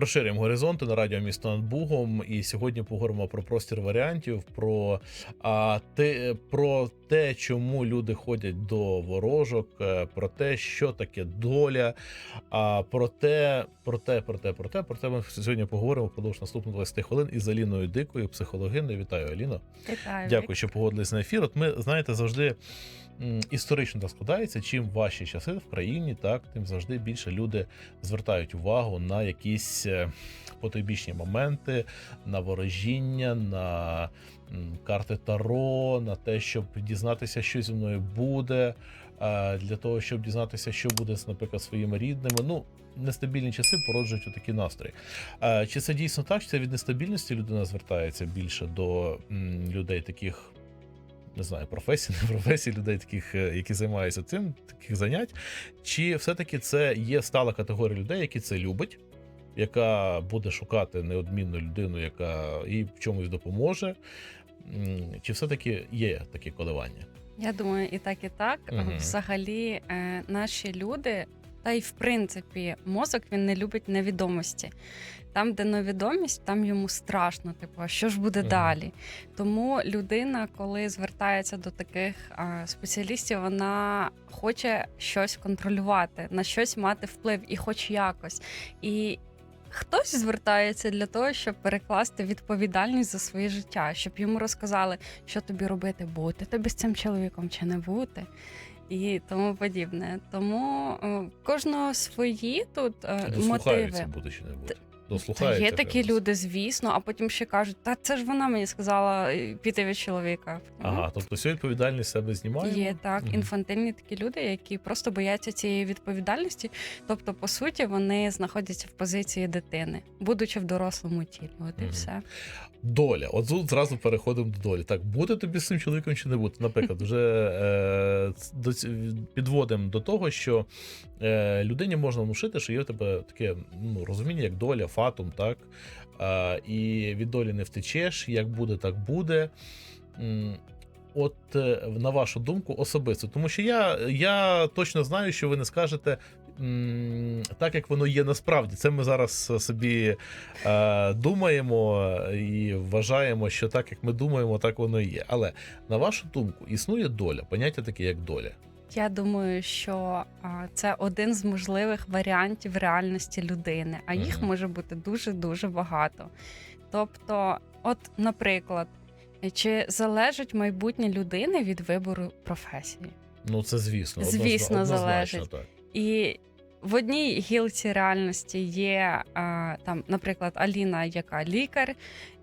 Розширюємо горизонти на радіо місто над Бугом. І сьогодні поговоримо про простір варіантів, про, а, те, про те, чому люди ходять до ворожок, е, про те, що таке доля. А про те, про те, про те, про те, про те ми сьогодні поговоримо впродовж наступних 20 хвилин із Аліною Дикою, психологиною. Вітаю, Аліно. Вітаю. Дякую, що погодились на ефір. От ми знаєте, завжди історично так складається. Чим важчі часи в країні, так тим завжди більше люди звертають увагу на якісь е, потойбічні моменти, на ворожіння, на карти Таро, на те, щоб дізнатися, що зі мною буде. е, Для того, щоб дізнатися, що буде з, наприклад, своїми рідними. Ну, нестабільні часи породжують такі настрої. Е, Чи це дійсно так? Чи це від нестабільності людина звертається більше до людей таких, не знаю, професій, не професій, людей, таких, е, які займаються цим, таких занять? Чи все-таки це є стала категорія людей, які це любить, яка буде шукати неодмінну людину, яка їй в чомусь допоможе? Чи все-таки є такі коливання? Я думаю, і так, і так. Мгм. Взагалі, е, наші люди, та й в принципі, мозок він не любить невідомості. Там, де невідомість, там йому страшно. Типу, а що ж буде Мгм. далі? Тому людина, коли звертається до таких а, спеціалістів, вона хоче щось контролювати, на щось мати вплив, і хоч якось. І Хтось звертається для того, щоб перекласти відповідальність за своє життя, щоб йому розказали, що тобі робити, бути тобі з цим чоловіком чи не бути, і тому подібне. Тому е, кожного свої тут е, Дослухаються мотиви. буде чи не буде? Та є такі кажуть. люди, звісно, а потім ще кажуть, та це ж вона мені сказала е, піти від чоловіка. Ага, тобто всю відповідальність себе знімаємо? Є так, Мгм. інфантильні такі люди, які просто бояться цієї відповідальності. Тобто, по суті, вони знаходяться в позиції дитини, будучи в дорослому тілі. От і все. Доля. От тут зразу переходимо до долі. Так, буде тобі з цим чоловіком чи не буде? Наприклад, вже е, підводимо до того, що е, людині можна внушити, що є в тебе таке ну, розуміння, як доля, фатум, так? Е, і від долі не втечеш, як буде, так буде. От е, на вашу думку, особисто, тому що я, я точно знаю, що ви не скажете так, як воно є насправді. Це ми зараз собі е, думаємо і вважаємо, що так, як ми думаємо, так воно і є. Але на вашу думку, існує доля, поняття таке, як доля. Я думаю, що це один з можливих варіантів реальності людини, а їх може бути дуже дуже багато. Тобто, от, наприклад, чи залежить майбутнє людини від вибору професії? Ну, це звісно. Звісно, однозна- залежить. однозначно, так. І в одній гілці реальності є а, там, наприклад, Аліна, яка лікар,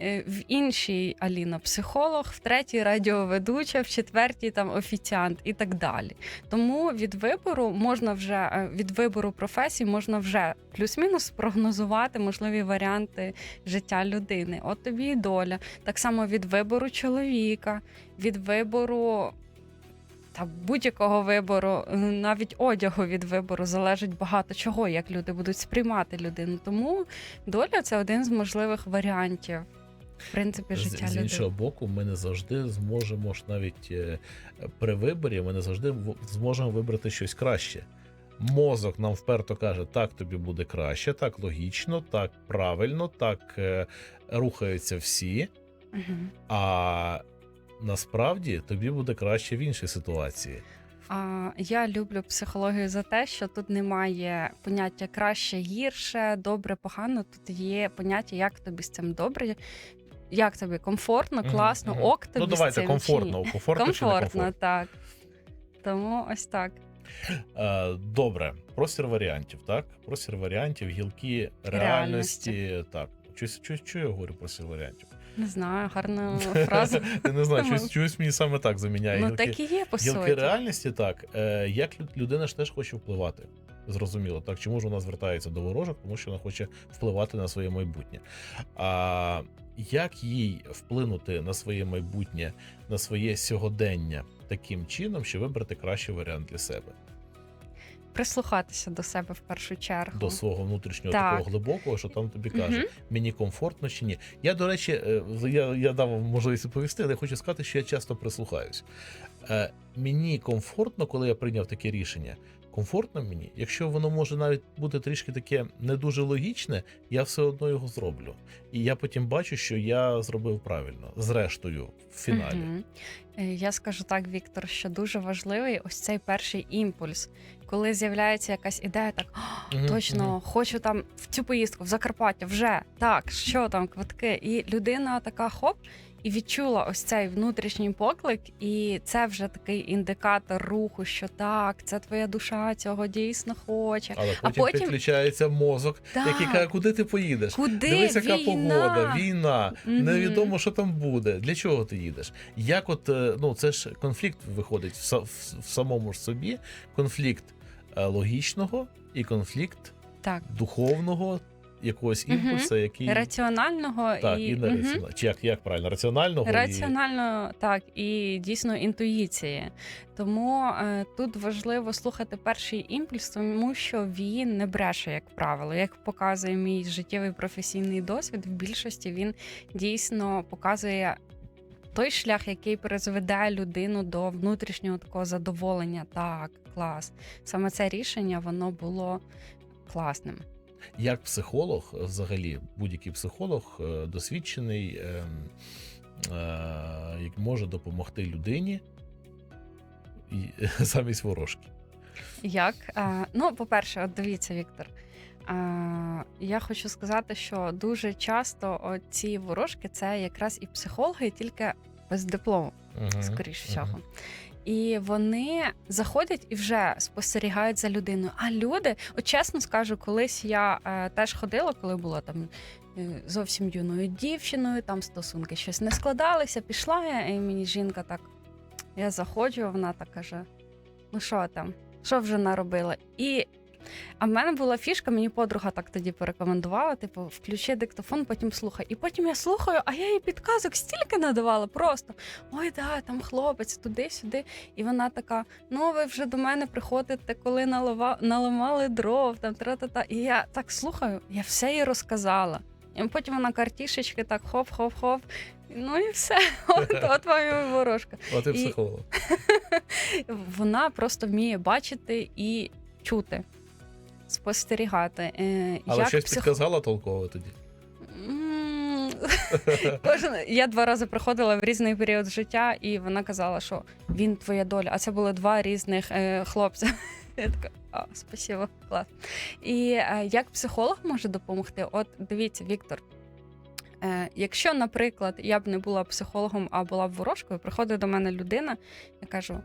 е, в іншій Аліна психолог, в третій радіоведуча, в четвертій там офіціант і так далі. Тому від вибору можна вже е, від вибору професій можна вже плюс-мінус спрогнозувати можливі варіанти життя людини. От тобі і доля. Так само від вибору чоловіка, від вибору та будь-якого вибору, навіть одягу від вибору залежить багато чого, як люди будуть сприймати людину. Тому доля це один з можливих варіантів. В принципі, З, життя з людини. іншого боку, ми не завжди зможемо ж навіть е, при виборі, ми не завжди зможемо вибрати щось краще. Мозок нам вперто каже, так тобі буде краще, так логічно, так правильно, так е, рухаються всі. Мгм. А насправді тобі буде краще в іншій ситуації. А, я люблю психологію за те, що тут немає поняття краще, гірше, добре, погано. Тут є поняття, як тобі з цим добре, як тобі комфортно, класно, мгм. ок тобі ну з давайте цим чи комфортно. Комфортно, чи комфортно, комфортно? так. Тому ось так. Е, Добре, простір варіантів, так? Простір варіантів, гілки реальності. Так, щось, щось, що я говорю простір варіантів? Не знаю, гарна фраза. Я не знаю, щось, щось мені саме так заміняє. Ну гілки, так і є по гілки суті. реальності, так. Е, Як люд- людина ж теж хоче впливати. Зрозуміло, так чому ж вона звертається до ворожок? Тому що вона хоче впливати на своє майбутнє. А як їй вплинути на своє майбутнє, на своє сьогодення таким чином, щоб вибрати кращий варіант для себе? Прислухатися до себе в першу чергу. до свого внутрішнього Так. такого глибокого, що там тобі каже, Мгм. мені комфортно чи ні. Я, до речі, е, я, я дав вам можливість відповісти, але я хочу сказати, що я часто прислухаюсь. Е, Мені комфортно, коли я прийняв таке рішення, комфортно мені. Якщо воно може навіть бути трішки таке не дуже логічне, я все одно його зроблю. І я потім бачу, що я зробив правильно, зрештою, в фіналі. Е, Я скажу так, Віктор, що дуже важливий ось цей перший імпульс, коли з'являється якась ідея, так «А, Мгм, точно мгм. хочу там в цю поїздку, в Закарпаття, вже так, що там, квитки. І людина така хоп. І відчула ось цей внутрішній поклик, і це вже такий індикатор руху, що так, це твоя душа цього дійсно хоче. Але А потім, потім- підключається мозок, який каже, куди ти поїдеш? Куди Дивись, яка війна? погода, війна, Мгм. невідомо, що там буде. Для чого ти їдеш? Як от е, ну це ж конфлікт виходить в, в, в самому ж собі. Конфлікт логічного і конфлікт Так, духовного якогось імпульсу, який раціонального так, і, і, Мгм. нераціонального. Чи як, як правильно, раціонального і так, і дійсно інтуїції. Тому е, тут важливо слухати перший імпульс, тому що він не бреше, як правило. Як показує мій життєвий професійний досвід, в більшості він дійсно показує той шлях, який призведе людину до внутрішнього такого задоволення. Так, клас. Саме це рішення воно було класним. як психолог, взагалі, будь-який психолог е, досвідчений е, е, як може допомогти людині замість ворожки. Як? А, ну, по-перше, от дивіться, Віктор. Я хочу сказати, що дуже часто ці ворожки це якраз і психологи, тільки без диплому, Мгм, скоріш мгм. всього. І вони заходять і вже спостерігають за людиною. А люди, от чесно скажу, колись я е, теж ходила, коли була там е, зовсім юною дівчиною, там стосунки щось не складалися. Пішла я, і мені жінка так. Я заходжу, вона так каже: ну що там, що вже наробила? І а в мене була фішка, мені подруга так тоді порекомендувала: типу, включи диктофон, потім слухай. І потім я слухаю, а я їй підказок стільки надавала просто. Ой, да, там хлопець, туди-сюди. І вона така: ну, ви вже до мене приходите, коли налова... наламали дров, там тра-та-та. І я так слухаю, я все їй розказала. І потім вона картішечки так хоп-хоп-хоп. Ну і все. От, от вам і ворожка. От і психолог. Вона просто вміє бачити і чути, спостерігати. Е, Але як щось псих- підказала толково тоді. Кожен я два рази приходила в різний період життя, і вона казала, що він твоя доля. А це були два різних е, хлопця. Я така, а, спасибо, клас. І е, як психолог може допомогти? От дивіться, Віктор. Е, якщо, наприклад, я б не була психологом, а була б ворожкою, приходить до мене людина, я кажу: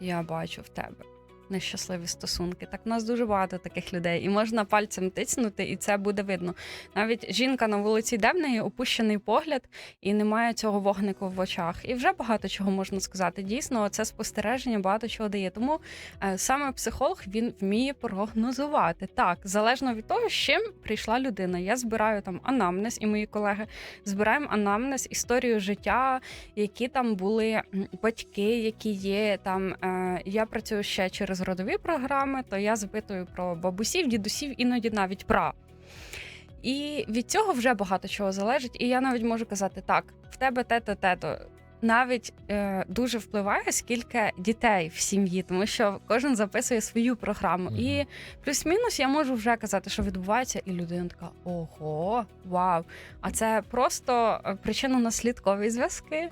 я бачу в тебе нещасливі стосунки. Так, у нас дуже багато таких людей, і можна пальцем тицнути, і це буде видно. Навіть жінка на вулиці йде в неї опущений погляд, і немає цього вогнику в очах. І вже багато чого можна сказати. Дійсно, це спостереження багато чого дає. Тому е, саме психолог він вміє прогнозувати. Так, залежно від того, з чим прийшла людина. Я збираю там анамнез, і мої колеги збираємо анамнез, історію життя, які там були батьки, які є там. Е, я працюю ще через родові програми, то я запитую про бабусів, дідусів, іноді навіть пра. І від цього вже багато чого залежить. І я навіть можу казати, так, в тебе те-то, те-то. Навіть е, дуже впливає, скільки дітей в сім'ї, тому що кожен записує свою програму. Мгм. І плюс-мінус я можу вже казати, що відбувається, і людина така: ого, вау! А це просто е, причинно-наслідкові зв'язки,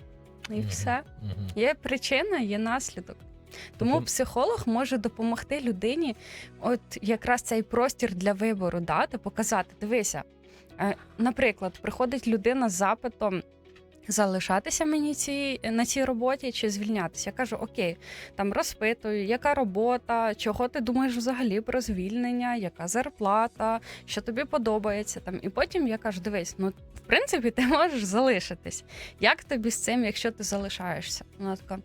і Мгм. все. Мгм. Є причина, є наслідок. Тому Тобто- психолог може допомогти людині, от якраз цей простір для вибору дати, показати. Дивися, е, наприклад, приходить людина з запитом. Залишатися мені цій, на цій роботі чи звільнятися? Я кажу: Окей, там розпитую, яка робота, чого ти думаєш взагалі про звільнення, яка зарплата, що тобі подобається. Там і потім я кажу: дивись, ну в принципі, ти можеш залишитись. Як тобі з цим, якщо ти залишаєшся? Вона така.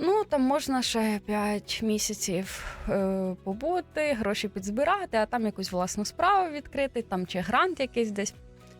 Ну, там можна ще 5 місяців е, побути, гроші підзбирати, а там якусь власну справу відкрити, там чи грант якийсь десь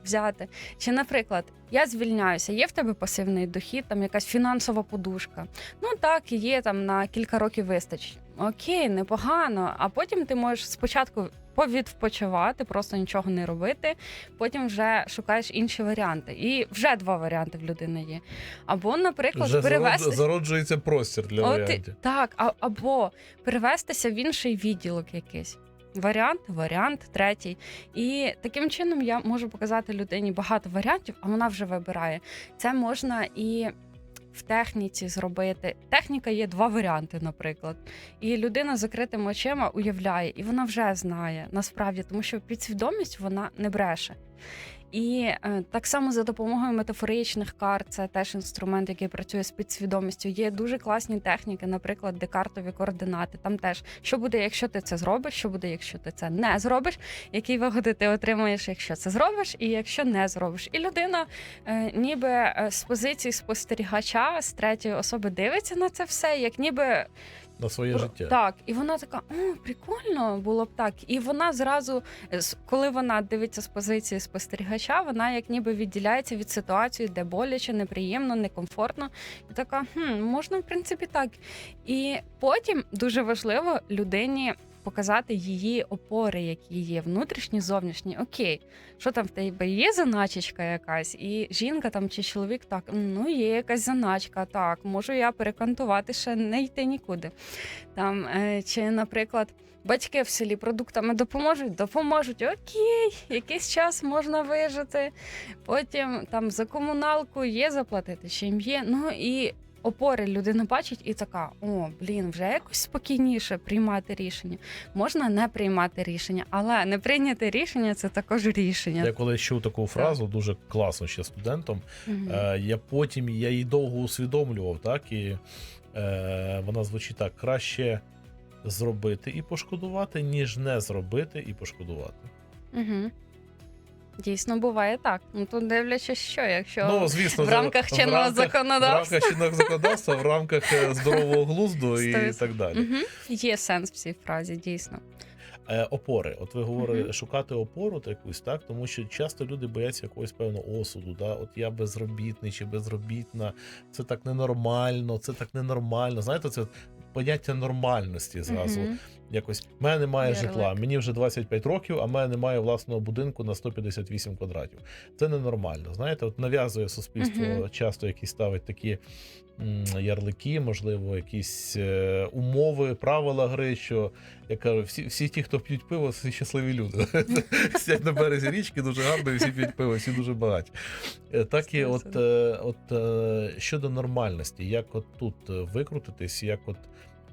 взяти. Чи, наприклад, я звільняюся, є в тебе пасивний дохід, там якась фінансова подушка. Ну так, є там на кілька років вистачить. Окей, непогано. А потім ти можеш спочатку повідпочивати, просто нічого не робити. Потім вже шукаєш інші варіанти. І вже два варіанти в людини є. Або, наприклад, Вже перевести зароджується простір для От, варіантів. так, а, або перевестися в інший відділок якийсь. Варіант, варіант, третій. І таким чином я можу показати людині багато варіантів, а вона вже вибирає. Це можна і в техніці зробити. Техніка є два варіанти, наприклад. І людина з закритими очима уявляє, і вона вже знає насправді, тому що підсвідомість вона не бреше. І е, так само за допомогою метафоричних карт, це теж інструмент, який працює з підсвідомістю. Є дуже класні техніки, наприклад, декартові координати. Там теж що буде, якщо ти це зробиш, що буде, якщо ти це не зробиш, які вигоди ти отримаєш, якщо це зробиш, і якщо не зробиш. І людина, е, ніби е, з позиції спостерігача з третьої особи дивиться на це все, як ніби На своє Про- життя. Так, і вона така: о, прикольно було б так. І вона зразу, коли вона дивиться з позиції спостерігача, вона як ніби відділяється від ситуації, де боляче, неприємно, некомфортно. І така, хм, можна в принципі так. І потім дуже важливо людині. Показати її опори, які є внутрішні, зовнішні. Окей, що там в тебе є заначечка якась, і жінка там чи чоловік так, ну є якась заначка, так, можу я перекантувати, ще не йти нікуди. Там, е, чи, наприклад, батьки в селі продуктами допоможуть, допоможуть. Окей, якийсь час можна вижити. Потім там за комуналку є заплатити, чим є. Ну і опори людина бачить і така: о, блін, вже якось спокійніше приймати рішення. Можна не приймати рішення, але не прийняти рішення це також рішення. Я коли чув таку фразу, дуже класно ще студентом. Е, я потім я її довго усвідомлював, так і е, вона звучить так: краще зробити і пошкодувати, ніж не зробити і пошкодувати. Угу. Дійсно, буває так. Ну тут дивлячись, що якщо ну, звісно, в рамках чинного рамках- законодавства. В рамках чинного законодавства, в рамках е, здорового глузду і так далі. Угу. Є сенс в цій фразі, дійсно. Е, опори. От ви говорите, Мгм. шукати опору та якусь, так? Тому що часто люди бояться якогось певного осуду. Да? От я безробітний чи безробітна, це так ненормально, це так ненормально. Знаєте, це поняття нормальності зразу. Мгм. Якось в мене немає Ярлик. житла. Мені вже 25 років, а в мене немає власного будинку на 158 квадратів. Це ненормально. Знаєте, от нав'язує суспільство Мгм. часто якісь ставить такі ярлики, можливо, якісь е, умови, правила гри. Що я кажу, всі, всі ті, хто п'ють пиво, всі щасливі люди. Сидять на березі річки, дуже гарно, і всі п'ють пиво, всі дуже багаті. Е, Так і от, е, от щодо нормальності, як от тут викрутитись, як от.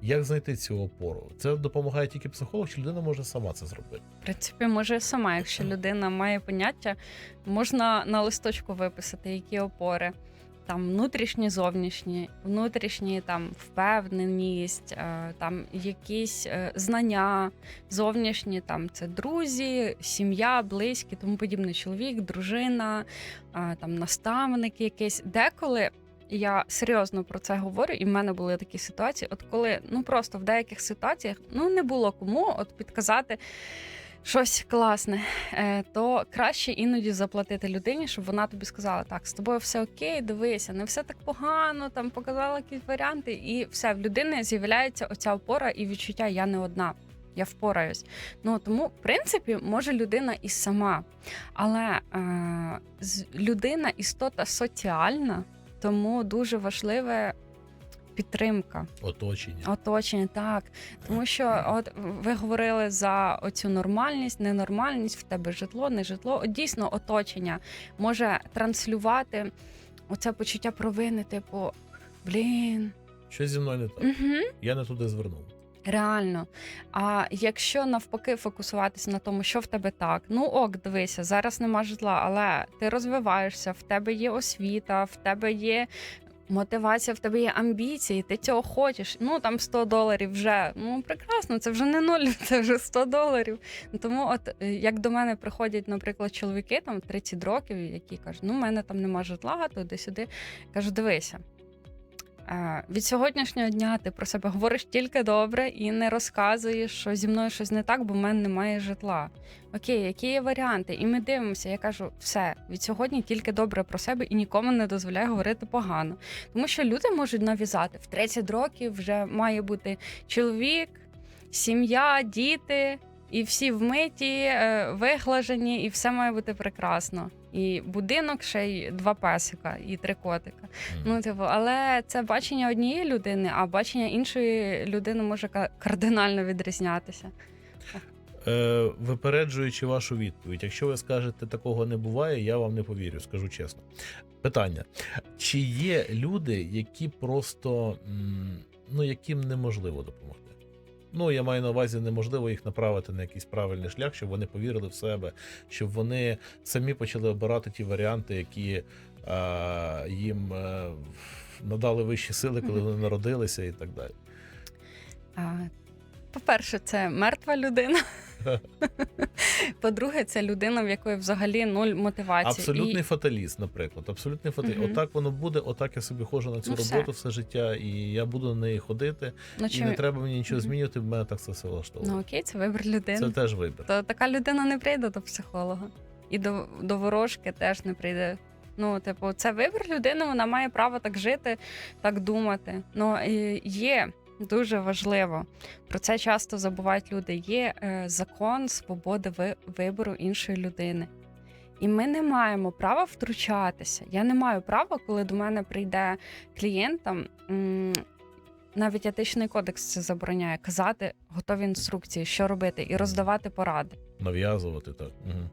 Як знайти цю опору? Це допомагає тільки психолог, чи людина може сама це зробити? В принципі, може сама, якщо людина має поняття, можна на листочку виписати, які опори. Там внутрішні, зовнішні, внутрішні там впевненість, е, там якісь е, знання, зовнішні там це друзі, сім'я, близькі, тому подібне, чоловік, дружина, е, там наставник якийсь. Деколи я серйозно про це говорю, і в мене були такі ситуації. От коли ну просто в деяких ситуаціях ну не було кому от підказати щось класне, е, то краще іноді заплатити людині, щоб вона тобі сказала: так, з тобою все окей, дивися, не все так погано, там показала якісь варіанти, і все в людини з'являється оця опора і відчуття я не одна. Я впораюсь. Ну тому, в принципі, може людина і сама. Але е, людина істота соціальна, тому дуже важливе підтримка. Оточення. Оточення, так. Тому що от ви говорили за оцю нормальність, ненормальність, в тебе житло, не житло. От дійсно, оточення може транслювати оце почуття провини, типу, блін, Щось зі мною не так. угу, Я не туди звернув. реально. А якщо навпаки фокусуватися на тому, що в тебе так, ну ок, дивися, зараз нема житла, але ти розвиваєшся, в тебе є освіта, в тебе є. Мотивація, в тебе є амбіції, ти цього хочеш. Ну там 100 доларів вже ну прекрасно, це вже не нуль, це вже 100 доларів. Тому, от е, як до мене приходять, наприклад, чоловіки там 30 років, які кажуть, ну в мене там нема житла, туди-сюди. Кажу, дивися. Від сьогоднішнього дня ти про себе говориш тільки добре і не розказуєш, що зі мною щось не так, бо в мене немає житла. Окей, які є варіанти? І ми дивимося. Я кажу, все від сьогодні тільки добре про себе і нікому не дозволяю говорити погано. Тому що люди можуть нав'язати в 30 років вже має бути чоловік, сім'я, діти. і всі вмиті, е, виглажені, і все має бути прекрасно. І будинок, ще й два песика, і три котика. Мгм. Ну, типу, але це бачення однієї людини, а бачення іншої людини може кардинально відрізнятися. Е, випереджуючи вашу відповідь, якщо ви скажете такого не буває, я вам не повірю, скажу чесно. Питання: чи є люди, які просто ну яким неможливо допомогти? Ну, я маю на увазі, неможливо їх направити на якийсь правильний шлях, щоб вони повірили в себе, щоб вони самі почали обирати ті варіанти, які е, їм е, надали вищі сили, коли вони народилися, і так далі. По-перше, це мертва людина. По-друге, це людина, в якої взагалі нуль мотивації. Абсолютний І фаталіст, наприклад. Абсолютний фаталіст. Мгм. Отак воно буде, отак я собі ходжу на цю Ну, все. роботу все життя, і я буду на неї ходити. ну, І чи... не треба мені нічого Мгм. змінювати, в мене так це все влаштовує. ну окей, це вибір людини. це теж вибір. То така людина не прийде до психолога. І до, до ворожки теж не прийде. Ну, типу, це вибір людини, вона має право так жити, так думати. Ну, і є дуже важливо. Про це часто забувають люди. Є е, закон свободи ви- вибору іншої людини. І ми не маємо права втручатися. Я не маю права, коли до мене прийде клієнт, там, навіть етичний кодекс це забороняє казати готові інструкції, що робити, і роздавати поради. Нав'язувати так. Угу.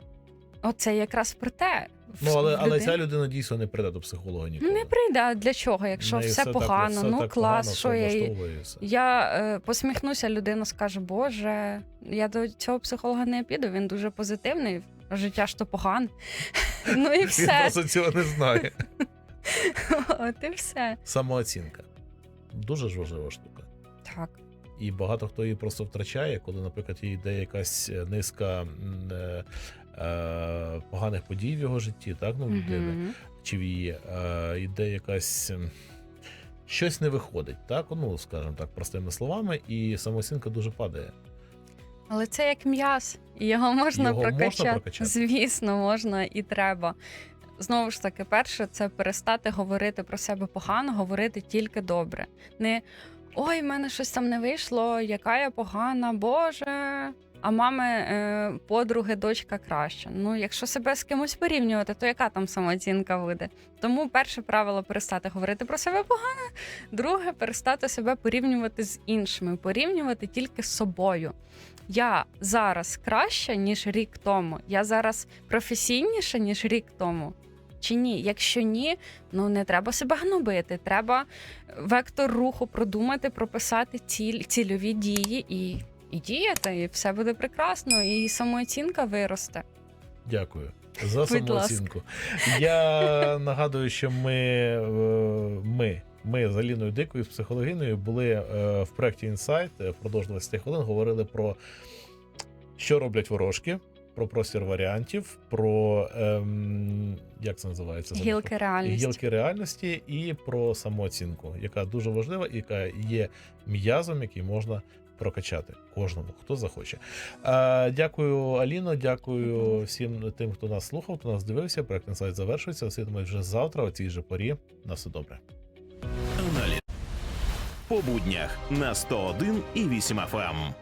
Оце якраз про те. Ну, але, але ця людина дійсно не прийде до психолога ніколи. не прийде. А для чого? Якщо все, так- погано, все ну так клас, погано, що все я все. Я е, посміхнуся, людина скаже: Боже, я до цього психолога не піду. Він дуже позитивний. Життя ж то погане. Ну і Він все. просто цього не знає. От і все. Самооцінка. Дуже ж важлива штука. Так. І багато хто її просто втрачає, коли, наприклад, їй йде якась низка е, е, поганих подій в його житті, так, ну, людини. Чи в її е, йде якась. Щось не виходить, так? Ну, скажімо так, простими словами, і самооцінка дуже падає. Але це як м'яз, і його можна, Його можна прокачати. прокачати? Звісно, можна і треба. Знову ж таки, перше, це перестати говорити про себе погано, говорити тільки добре. Не ой, в мене щось там не вийшло, яка я погана, Боже. А мами, е, подруги, дочка краща. Ну, якщо себе з кимось порівнювати, то яка там самооцінка буде? Тому перше правило перестати говорити про себе погано. Друге, перестати себе порівнювати з іншими, порівнювати тільки з собою. Я зараз краща, ніж рік тому. Я зараз професійніша, ніж рік тому. Чи ні? Якщо ні, ну не треба себе гнобити. Треба вектор руху продумати, прописати ціль, цільові дії і, і діяти, і все буде прекрасно, і самооцінка виросте. Дякую за самооцінку. Я нагадую, що ми, е, ми, ми з Аліною Дикою, з психологиною, були е, в проєкті Інсайт впродовж 20 хвилин, говорили про що роблять ворожки, про простір варіантів, про ем, як це називається? Гілки реальності. гілки реальності і про самооцінку, яка дуже важлива, і яка є м'язом, який можна прокачати кожному, хто захоче. А, дякую, Аліно. Дякую всім тим, хто нас слухав, хто нас дивився. Проект інсайт завершується. Світимось вже завтра, о цій же порі. На все добре. По буднях на 101 і 8 FM.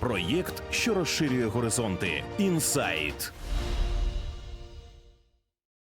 Проєкт, що розширює горизонти. Інсайт.